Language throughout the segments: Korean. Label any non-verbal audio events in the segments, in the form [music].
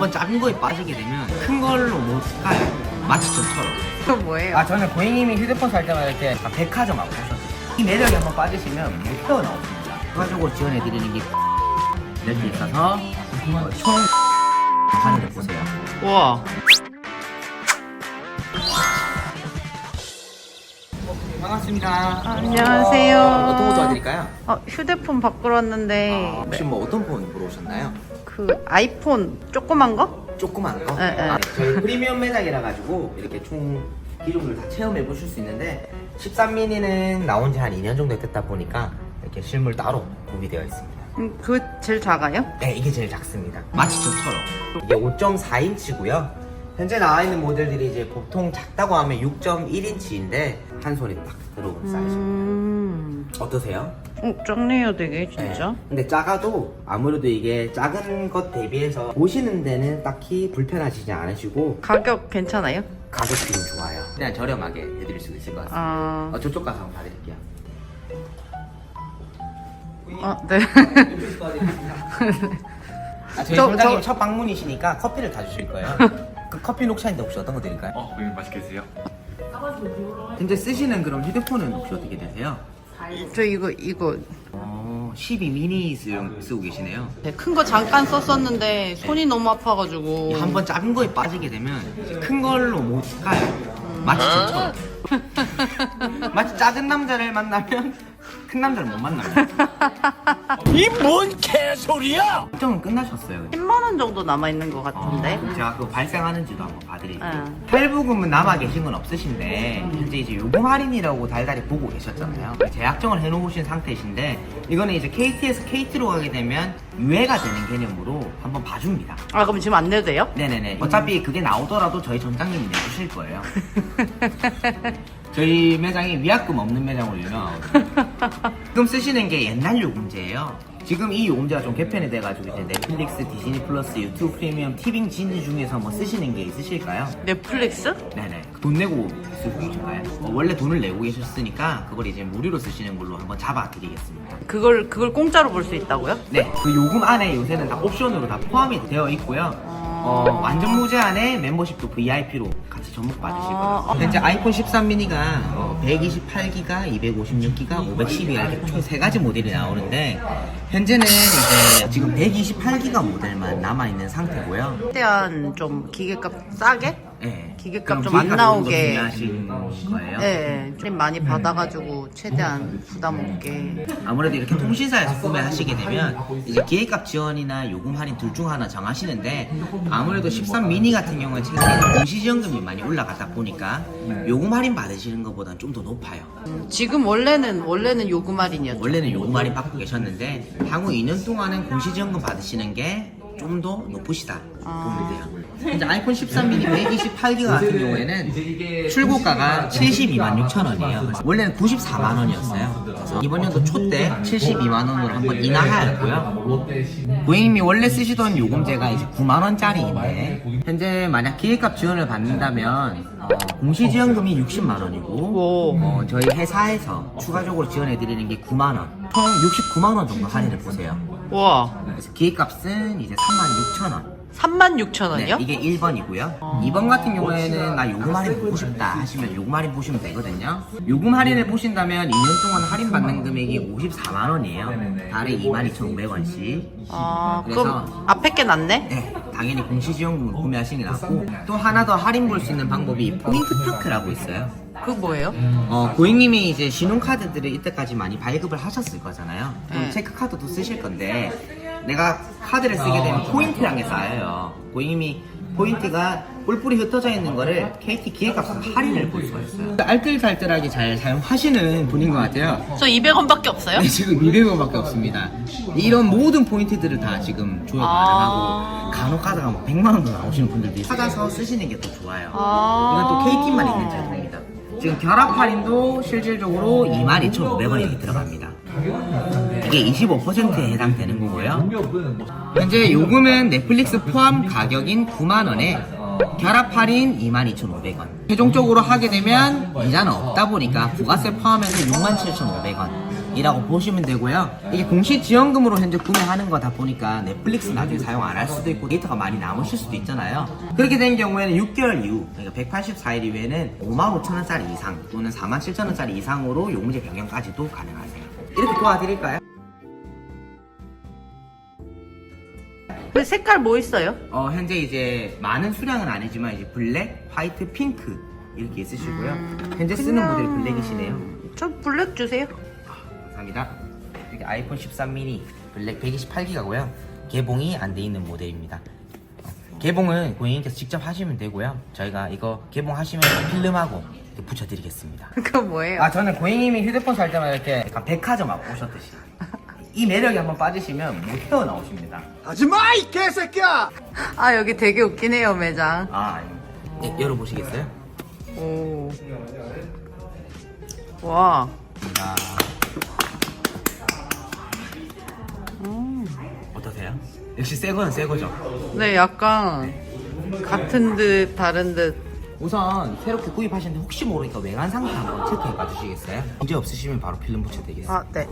번 작은 거에 빠지게 되면 큰 걸로 못 가요. 마치 저처럼. 또 뭐예요? 아 저는 고객님이 휴대폰 살 때마다 이렇게 다 백화점 하고 오셨어요. 이 매력에 한번 빠지시면 못 헤어나옵니다. 추가적으로 지원해드리는 게 이렇게 있어서 어, 총 하늘을 보세요. 우와. 반갑습니다. 안녕하세요. 어떤 거 도와드릴까요? 어, 휴대폰 바꾸러 왔는데 아, 혹시 뭐 어떤 폰 보러 오셨나요? 그 아이폰 조그만 거? 조그만 거? 네, 네. 아, 저희 프리미엄 매장이라 가지고 이렇게 총 기종들 다 체험해 보실 수 있는데 13미니는 나온 지 한 2년 정도 됐다 보니까 이렇게 실물 따로 구비되어 있습니다. 음, 그거 제일 작아요? 네, 이게 제일 작습니다. 마치 저처럼. 이게 5.4인치고요. 현재 나와 있는 모델들이 이제 보통 작다고 하면 6.1인치인데 한 손에 딱 들어오는 사이즈. 음. 어떠세요? 어, 작네요, 되게 진짜. 네. 근데 작아도 아무래도 이게 작은 것 대비해서 보시는 데는 딱히 불편하시지 않으시고 가격 괜찮아요? 가격도 좀 좋아요. 그냥 저렴하게 해드릴 수 있을 것 같습니다. 아, 어, 저쪽 가서 한번 봐드릴게요. 아 네. [laughs] 아, 저희 저- 소장님 저- 첫 방문이시니까 커피를 다 주실 거예요. [laughs] 그 커피 녹차인데 혹시 어떤 거 드릴까요? 어, 고객님 맛있게 드세요. 현재 쓰시는 그럼 휴대폰은 혹시 어떻게 되세요? 저 이거 이거 어, 12 미니 쓰, 쓰고 계시네요. 큰 거 잠깐 썼었는데 손이 너무 아파가지고 한 번 작은 거에 빠지게 되면 큰 걸로 못 가요. 마치 저처럼. [laughs] 마치 작은 남자를 만나면 큰 남자를 못 만나요. [laughs] 이 뭔 개소리야! 걱정은 끝나셨어요. 10만 원 정도 남아 있는 것 같은데. 어, 제가 그거 발생하는지도 한번 봐드릴게요. 응. 할부금은 남아 계신 건 없으신데 현재 이제 요금 할인이라고 달달이 보고 계셨잖아요. 재약정을 해놓으신 상태이신데 이거는 이제 KT에서 KT로 가게 되면 유예가 되는 개념으로 한번 봐줍니다. 아 그럼 지금 안 내도 돼요? 네네네. 어차피 그게 나오더라도 저희 전장님이 내주실 거예요. [laughs] 저희 매장이 위약금 없는 매장으로 유명하거든요. 지금 쓰시는 게 옛날 요금제예요. 지금 이 요금제가 좀 개편이 돼가지고 이제 넷플릭스, 디즈니 플러스, 유튜브 프리미엄, 티빙 진지 중에서 뭐 쓰시는 게 있으실까요? 넷플릭스? 네네. 돈 내고 쓰고 계신가요? 어, 원래 돈을 내고 계셨으니까 그걸 이제 무료로 쓰시는 걸로 한번 잡아드리겠습니다. 그걸 그걸 공짜로 볼 수 있다고요? 네, 그 요금 안에 요새는 다 옵션으로 다 포함이 되어 있고요. 어, 완전 무제 안에 멤버십도 VIP로 같이 접목 받으시고요. 아, 현재 아이폰 13 미니가 128기가, 256기가, 512기가 이렇게 총 세 가지 모델이 나오는데 현재는 이제 지금 128기가 모델만 남아 있는 상태고요. 최대한 좀 기계값 싸게? 네. 기계값 좀안 기계값 나오게. 중요하신 거예요? 네, 좀 많이 받아가지고 최대한 부담 없게. 아무래도 이렇게 통신사에서 구매하시게 되면 이제 기획값 지원이나 요금 할인 둘 중 하나 정하시는데 아무래도 13 미니 같은 경우는 최근에 공시지원금이 많이 올라가다 보니까 요금 할인 받으시는 것보다는 좀 더 높아요. 지금 원래는 원래는 요금 할인이었죠. 원래는 요금 할인 받고 계셨는데 향후 2년 동안은 공시지원금 받으시는 게 좀 더 높으시다 보면 돼요. 현재 아이폰 13 미니 128기가 같은 경우에는 출고가가 72만 6천 원이에요. 원래는 94만 원이었어요. 그래서 이번 연도 초 때 72만 원으로 한번 인하하였고요. 고객님이 원래 쓰시던 요금제가 이제 9만 원짜리인데 현재 만약 기획값 지원을 받는다면 어, 공시지원금이 60만 원이고 오. 어, 저희 회사에서 추가적으로 지원해 드리는 게 9만 원, 총 69만 원 정도 할인을 보세요. 와, 그래서 기획값은 이제 3만 6천 원. 3만 6천 네, 원이요? 이게 1번이고요. 2번 같은 경우에는 나 요금 할인 보고 싶다 하시면 요금 할인 보시면 되거든요. 요금 할인을 보신다면 2년 동안 할인 받는 금액이 54만 원이에요. 달에 22,500원씩. 아, 그래서- 그럼 앞에 게 낫네? 네, 당연히 공시지원금을 구매하시는 게 낫고 또 하나 더 할인 볼 수 있는 방법이 포인트 파크라고 있어요. 그거 뭐예요? 어, 고객님이 이제 신용카드들을 이때까지 많이 발급을 하셨을 거잖아요. 그럼 네. 체크카드도 쓰실 건데, 내가 카드를 쓰게 되면 포인트란 게 쌓여요. 고객님이 포인트가 뿔뿔이 흩어져 있는 거를 KT 기획값으로 할인을 볼 수가 있어요. 알뜰살뜰하게 잘 사용하시는 분인 것 같아요. 저 200원밖에 없어요? 네, 지금 200원밖에 없습니다. 이런 모든 포인트들을 다 지금 조회 아. 가능하고, 간혹 가다가 뭐 100만 원도 나오시는 분들도 있어요. 찾아서 쓰시는 게더 좋아요. 아. 이건 또 KT만 있는 제품입니다. 지금 결합 할인도 실질적으로 22,500원이 이렇게 들어갑니다. 이게 25%에 해당되는 거고요. 현재 요금은 넷플릭스 포함 가격인 9만원에 결합 할인 22,500원. 최종적으로 하게 되면 이자는 없다 보니까 부가세 포함해서 67,500원. 이라고 보시면 되고요. 이게 공시 지원금으로 현재 구매하는 거 다 보니까 넷플릭스 나중에 사용 안 할 수도 있고 데이터가 많이 남으실 수도 있잖아요. 그렇게 된 경우에는 6개월 이후, 그러니까 184일 이후에는 5만 5천 원짜리 이상 또는 4만 7천 원짜리 이상으로 요금제 변경까지도 가능하세요. 이렇게 도와드릴까요? 그 색깔 뭐 있어요? 어, 현재 이제 많은 수량은 아니지만 이제 블랙, 화이트, 핑크 이렇게 있으시고요. 현재 쓰는 모델이 블랙이시네요. 저 블랙 주세요. 감사합니다. 이게 아이폰 13 미니 블랙 128기가고요. 개봉이 안 돼 있는 모델입니다. 어, 개봉은 고객님께서 직접 하시면 되고요. 저희가 이거 개봉하시면 필름하고 이렇게 붙여드리겠습니다. [laughs] 그거 뭐예요? 아 저는 고객님이 휴대폰 살 때마다 이렇게 약간 백화점 앞 오셨듯이 이 매력에 한번 빠지시면 못 헤어나오십니다. 하지마 이 개새끼야! 아 여기 되게 웃기네요 매장. 아 아닙니다. 네, 열어보시겠어요? 오. 와. 자. 어떠세요? 역시 새 거는 새 거죠. 네 약간 같은 듯 다른 듯. 우선 새롭게 구입하셨는데 혹시 모르니까 외관 상태 한번 체크해 봐 주시겠어요? 문제 없으시면 바로 필름 붙여드리겠습니다. 아 네.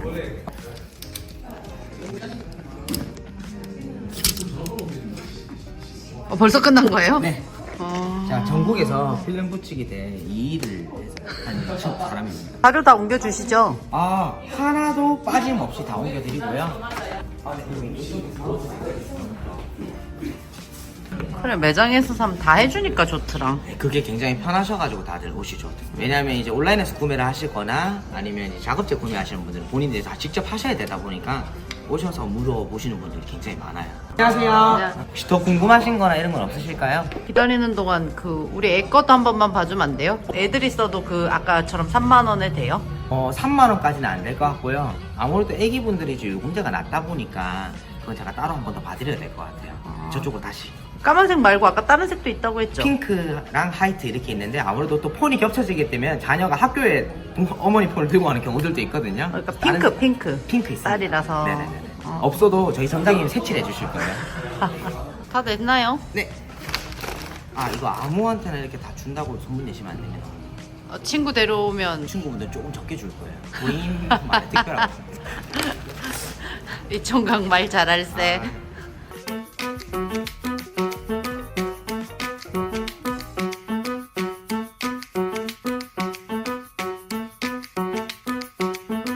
어, 벌써 끝난 거예요? 네. 어, 자, 전국에서 필름 붙이기 대 2위를 한 사람입니다. 자료 다 옮겨 주시죠. 아, 하나도 빠짐없이 다 옮겨드리고요. 그래 매장에서 사면 다 해주니까 좋더라. 네, 그게 굉장히 편하셔가지고 다들 오시죠. 왜냐하면 이제 온라인에서 구매를 하시거나 아니면 이제 작업제 구매하시는 분들은 본인들이 다 직접 하셔야 되다 보니까 오셔서 물어보시는 분들이 굉장히 많아요. 안녕하세요. 혹시 더 궁금하신 거나 이런 건 없으실까요? 기다리는 동안 그 우리 애 것도 한 번만 봐주면 안 돼요? 애들이 써도 그 아까처럼 3만 원에 돼요? 어, 3만 원까지는 안 될 것 같고요. 아무래도 애기분들이 이제 요금제가 낮다 보니까 그건 제가 따로 한 번 더 봐드려야 될 것 같아요. 저쪽으로 다시. 까만색 말고 아까 다른 색도 있다고 했죠? 핑크랑 화이트 이렇게 있는데 아무래도 또 폰이 겹쳐지기 때문에 자녀가 학교에 어머니 폰을 들고 가는 경우들도 있거든요. 그러니까 다른- 핑크 핑크. 핑크 있어요. 쌀이라서. 네네네. 어. 없어도 저희 점장님이 색칠해 주실 거예요. [laughs] 다 됐나요? 네. 아 이거 아무한테나 이렇게 다 준다고 소문 내시면 안 됩니다. 어, 친구 데려오면 친구분들 조금 적게 줄 거예요. 본인만의 특별하고. [laughs] 이 총각 말 잘할세. 아,